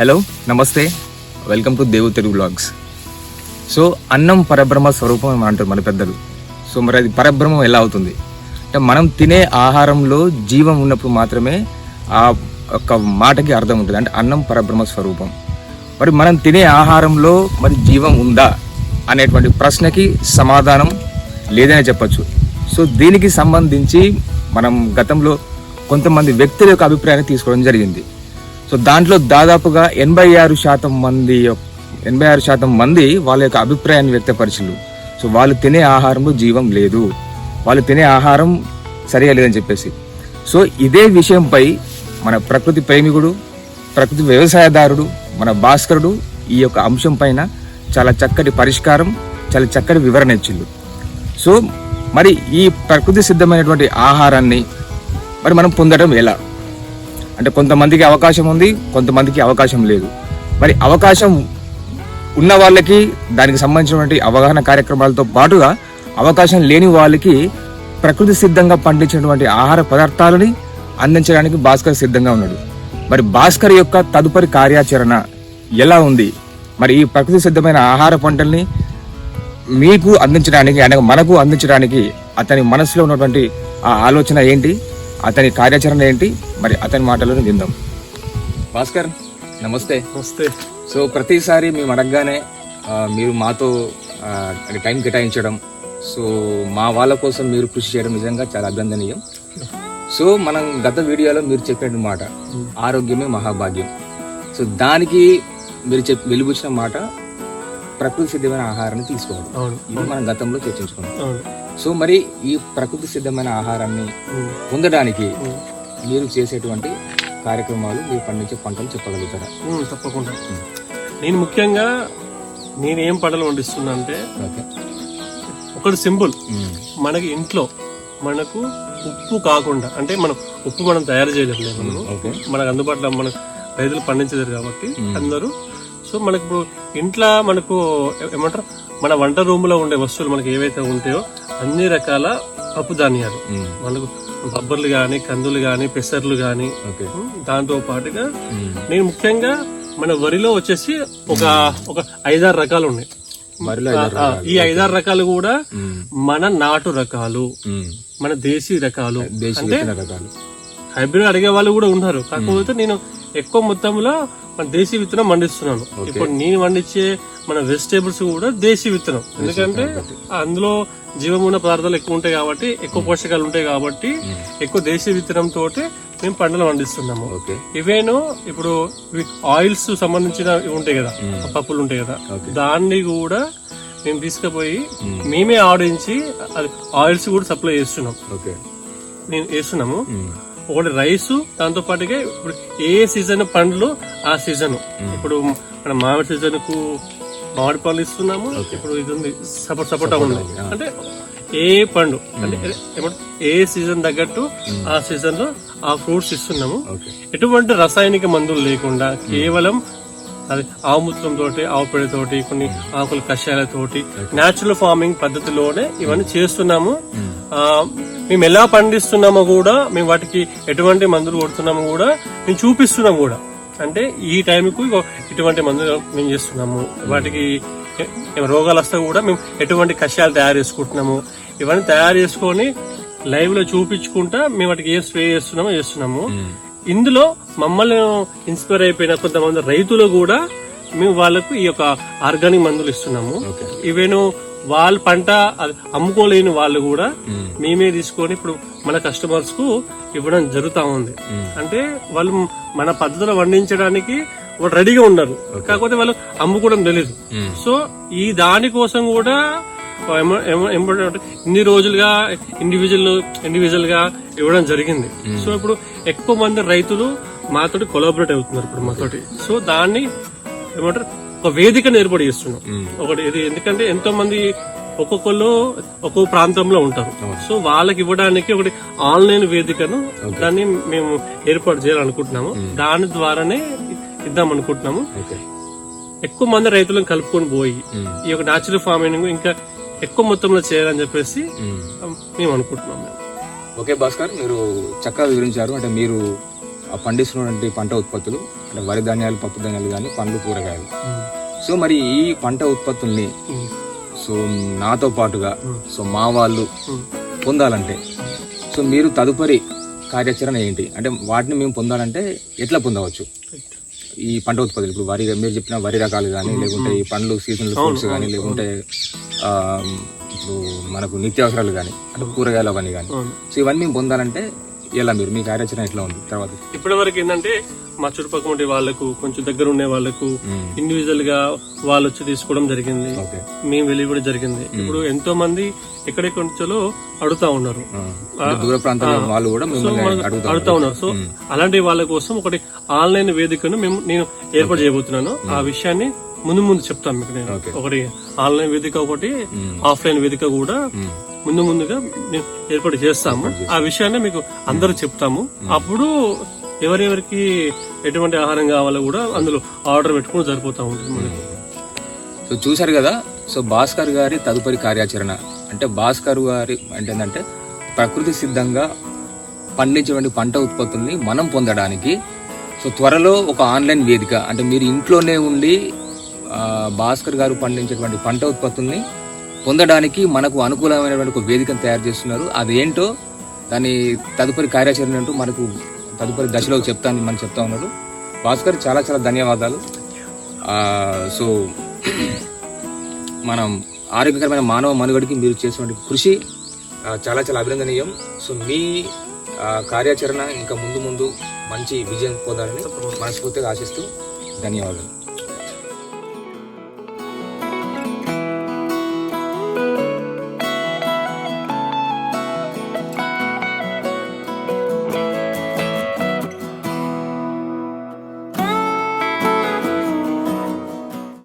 Hello నమస్తే. Welcome to దేవు Telugu blogs so అన్నం పరబ్రహ్మ స్వరూపం అని అంటారు మన పెద్దలు. సో మరి అది పరబ్రహ్మం ఎలా అవుతుంది? అంటే మనం తినే ఆహారంలో జీవం ఉన్నప్పుడు మాత్రమే ఆ యొక్క మాటకి అర్థం ఉంటుంది. అంటే అన్నం పరబ్రహ్మ స్వరూపం. మరి మనం తినే ఆహారంలో మరి జీవం ఉందా అనేటువంటి ప్రశ్నకి సమాధానం లేదనే చెప్పచ్చు. సో దీనికి సంబంధించి మనం గతంలో కొంతమంది వ్యక్తుల యొక్క అభిప్రాయాన్ని తీసుకోవడం జరిగింది. సో దాంట్లో దాదాపుగా ఎనభై ఆరు శాతం మంది ఎనభై ఆరు శాతం మంది వాళ్ళ యొక్క అభిప్రాయాన్ని వ్యక్తపరిచిండు సో వాళ్ళు తినే ఆహారంలో జీవం లేదు. వాళ్ళు తినే ఆహారం సరిగా లేదని చెప్పేసి. సో ఇదే విషయంపై మన ప్రకృతి ప్రేమికుడు ప్రకృతి వ్యవసాయదారుడు మన భాస్కరుడు ఈ యొక్క అంశం పైన చాలా చక్కటి పరిష్కారం చాలా చక్కటి వివరణ ఇచ్చిండు. సో మరి ఈ ప్రకృతి సిద్ధమైనటువంటి ఆహారాన్ని మరి మనం పొందడం ఎలా? అంటే కొంతమందికి అవకాశం ఉంది కొంతమందికి అవకాశం లేదు. మరి అవకాశం ఉన్న వాళ్ళకి దానికి సంబంధించినటువంటి అవగాహన కార్యక్రమాలతో పాటుగా అవకాశం లేని వాళ్ళకి ప్రకృతి సిద్ధంగా పండించినటువంటి ఆహార పదార్థాలని అందించడానికి భాస్కర్ సిద్ధంగా ఉన్నాడు. మరి భాస్కర్ యొక్క తదుపరి కార్యాచరణ ఎలా ఉంది? మరి ఈ ప్రకృతి సిద్ధమైన ఆహార పంటల్ని మీకు అందించడానికి అనగా మనకు అందించడానికి అతని మనసులో ఉన్నటువంటి ఆ ఆలోచన ఏంటి? అతని కార్యాచరణ ఏంటి? మరి అతని మాటలను విందాం. భాస్కర్ నమస్తే. వస్తే సో ప్రతిసారి మేము అడగగానే మీరు మాతో టైం కేటాయించడం సో మా వాళ్ళ కోసం మీరు కృషి చేయడం నిజంగా చాలా అభినందనీయం. సో మనం గత వీడియోలో మీరు చెప్పిన మాట ఆరోగ్యమే మహాభాగ్యం. సో దానికి మీరు చెప్ వెలుగుచ్చిన మాట ప్రకృతి సిద్ధమైన ఆహారాన్ని తీసుకోవడం. అవును. ఇది మనం గతంలో చర్చించుకున్నాం. సో మరి ఈ ప్రకృతి సిద్ధమైన ఆహారాన్ని పొందడానికి మీరు చేసేటువంటి కార్యక్రమాలు మీరు పండించే పంటలు చెప్పగలుగుతారా? తప్పకుండా. నేను ముఖ్యంగా నేను ఏం పంటలు పండిస్తున్నా అంటే ఒకటి సింపుల్. మనకి ఇంట్లో మనకు ఉప్పు కాకుండా అంటే మనం ఉప్పు మనం తయారు చేయలేదు ఓకే. మనకు అందుబాటులో మన రైతులు పండించలేరు కాబట్టి. అందరూ. సో మనకు ఇంట్లో మనకు ఏమంటారు? మన వంట రూమ్లో ఉండే వస్తువులు మనకి ఏవైతే ఉంటాయో అన్ని రకాల పప్పు ధాన్యాలు. మనకు బొబ్బర్లు కానీ కందులు కానీ పెసర్లు కానీ దాంతో పాటుగా నేను ముఖ్యంగా మన వరిలో వచ్చేసి ఒక ఒక ఐదారు రకాలు ఉన్నాయి. ఈ ఐదారు రకాలు కూడా. మన నాటు రకాలు. మన దేశీ రకాలు. అంటే హైబ్రిడ్ అడిగే వాళ్ళు కూడా ఉన్నారు. కాకపోతే నేను ఎక్కువ మొత్తంలో మన దేశీ విత్తనం పండిస్తున్నాను. ఇప్పుడు నేను పండించే మన వెజిటేబుల్స్ కూడా దేశీ విత్తనం. ఎందుకంటే అందులో జీవమున్న పదార్థాలు ఎక్కువ ఉంటాయి కాబట్టి ఎక్కువ పోషకాలు ఉంటాయి కాబట్టి ఎక్కువ దేశీ విత్తనం తోటి మేము పంటలు పండిస్తున్నాము. ఇవేను ఇప్పుడు ఆయిల్స్ సంబంధించిన ఉంటాయి కదా పప్పులు ఉంటాయి కదా. దాన్ని కూడా మేము తీసుకుపోయి మేమే ఆడించి అది ఆయిల్స్ కూడా సప్లై చేస్తున్నాం. ఓకే. నేను వేస్తున్నాము. మ్మ్. ఒకటి రైస్ దాంతో పాటుగా ఇప్పుడు ఏ సీజన్ పండ్లు ఆ సీజన్. ఇప్పుడు మన మామిడి సీజన్కు మామిడి పండ్లు ఇస్తున్నాము. ఇప్పుడు ఇది ఉంది సపోర్ట్ సపోటా ఉంది. అంటే ఏ పండు అంటే ఏ సీజన్ తగ్గట్టు ఆ సీజన్లో ఆ ఫ్రూట్స్ ఇస్తున్నాము. ఎటువంటి రసాయనిక మందులు లేకుండా కేవలం అది ఆవుమూత్రం తోటి ఆవు పేడతోటి కొన్ని ఆకుల కషాయాలతోటి న్యాచురల్ ఫార్మింగ్ పద్ధతిలోనే ఇవన్నీ చేస్తున్నాము. ఆ, మేము ఎలా పండిస్తున్నామో కూడా మేము వాటికి ఎటువంటి మందులు కొడుతున్నామో కూడా మేము చూపిస్తున్నాం కూడా. అంటే ఈ టైంకు ఇటువంటి మందులు మేము చేస్తున్నాము. వాటికి రోగాలు వస్తే కూడా మేము ఎటువంటి కషాయాలు తయారు చేసుకుంటున్నాము. ఇవన్నీ తయారు చేసుకొని లైవ్లో చూపించుకుంటా మేము వాటికి ఏ స్ప్రే చేస్తున్నామో చేస్తున్నాము. ఇందులో మమ్మల్ని ఇన్స్పైర్ అయిపోయిన కొంతమంది రైతులు కూడా మేము వాళ్ళకు ఈ యొక్క ఆర్గానిక్ మందులు ఇస్తున్నాము. ఇవేను వాళ్ళ పంట అమ్ముకోలేని వాళ్ళు కూడా మ్మ్. తీసుకొని ఇప్పుడు మన కస్టమర్స్కు ఇవ్వడం జరుగుతా ఉంది. అంటే వాళ్ళు మన పద్ధతిలో పండించడానికి వాళ్ళు రెడీగా ఉన్నారు కాకపోతే వాళ్ళు అమ్ముకోవడం తెలియదు. సో ఈ దాని కోసం కూడా ఏమ- ఏమ- ఏమంటారంటే ఇన్ని రోజులుగా ఇండివిజువల్ ఇండివిజువల్గా ఇవ్వడం జరిగింది. సో ఇప్పుడు ఎక్కువ మంది రైతులు మాతోటి కొలాబరేట్ అవుతున్నారు ఇప్పుడు మాతోటి. సో దాన్ని ఏమంటారు ఒక వేదికను ఏర్పాటు చేస్తున్నాం. ఒకటి ఇది ఎందుకంటే ఎంతో మంది ఒక్కొక్కళ్ళు ఒక్కొక్క ప్రాంతంలో ఉంటారు. సో వాళ్ళకి ఇవ్వడానికి ఒకటి ఆన్లైన్ వేదికను దాన్ని మేము ఏర్పాటు చేయాలనుకుంటున్నాము. దాని ద్వారానే ఇద్దాం అనుకుంటున్నాము ఎక్కువ మంది రైతులను కలుపుకొని పోయి. ఈ యొక్క న్యాచురల్ ఫార్మింగ్ ఇంకా ఎక్కువ మొత్తంలో చేయాలని చెప్పేసి మ్మ్. అనుకుంటున్నాం మేము. ఓకే భాస్కర్ మీరు చక్కగా వివరించారు. అంటే మీరు ఆ పండిస్తున్నటువంటి పంట ఉత్పత్తులు అంటే వరి ధాన్యాలు పప్పు ధాన్యాలు కానీ పండ్లు కూరగాయలు. సో మరి ఈ పంట ఉత్పత్తుల్ని సో నాతో పాటుగా సో మా వాళ్ళు పొందాలంటే సో మీరు తదుపరి కార్యాచరణ ఏంటి? అంటే వాటిని మేము పొందాలంటే ఎట్లా పొందవచ్చు? ఈ పంట ఉత్పత్తులు ఇప్పుడు వరి మీరు చెప్పిన వరి రకాలు కానీ లేకుంటే ఈ పండ్లు సీజనల్ ఫ్రూట్స్ కానీ లేకుంటే ఇప్పుడు మనకు నిత్యావసరాలు కానీ అంటే కూరగాయలు అవన్నీ కానీ. సో ఇవన్నీ మేము పొందాలంటే ఎలా మీరు? మీ కార్యాచరణ ఎట్లా ఉంది? తర్వాత ఇప్పటి వరకు ఏంటంటే మా చుట్టుపక్కల ఉండే వాళ్ళకు కొంచెం దగ్గర ఉండే వాళ్ళకు. ఇండివిజువల్గా వాళ్ళు వచ్చి తీసుకోవడం జరిగింది. మేము వెళ్ళి కూడా జరిగింది. ఇప్పుడు ఎంతో మంది ఎక్కడెక్కడ అడుగుతా ఉన్నారు. దూర ప్రాంతాల వాళ్ళు కూడా అడుగుతా ఉన్నారు. సో అలాంటి వాళ్ళ కోసం ఒకటి ఆన్లైన్ వేదికను మేము నేను ఏర్పాటు చేయబోతున్నాను. ఆ విషయాన్ని ముందు ముందు చెప్తాను మీకు నేను. ఒకటి ఆన్లైన్ వేదిక ఒకటి. ఆఫ్లైన్ వేదిక కూడా. ముందు ముందుగా ఏర్పాటు చేస్తాము. ఆ విషయాన్ని మీకు అందరూ చెప్తాము. అప్పుడు ఎవరెవరికి ఎటువంటి ఆహారం కావాలో కూడా అందులో ఆర్డర్ పెట్టుకుని సరిపోతా ఉంటుంది మనకి. సో చూశారు కదా? సో భాస్కర్ గారి తదుపరి కార్యాచరణ. అంటే భాస్కర్ గారి అంటే ఏంటంటే ప్రకృతి సిద్ధంగా పండించేటువంటి పంట ఉత్పత్తుల్ని మనం పొందడానికి సో త్వరలో ఒక ఆన్లైన్ వేదిక అంటే మీరు ఇంట్లోనే ఉండి భాస్కర్ గారు పండించేటువంటి పంట ఉత్పత్తుల్ని పొందడానికి మనకు అనుకూలమైనటువంటి ఒక వేదికను తయారు చేస్తున్నారు. అదేంటో దాని తదుపరి కార్యాచరణ అంటూ మనకు తదుపరి దశలో చెప్తాను మనం చెప్తా ఉన్నారు భాస్కర్ చాలా చాలా ధన్యవాదాలు. సో మనం ఆరోగ్యకరమైన మానవ మనుగడికి మీరు చేసినటువంటి కృషి చాలా చాలా అభినందనీయం. సో మీ కార్యాచరణ ఇంకా ముందు ముందు మంచి విజయం పొందాలని మనస్ఫూర్తిగా ఆశిస్తూ ధన్యవాదాలు.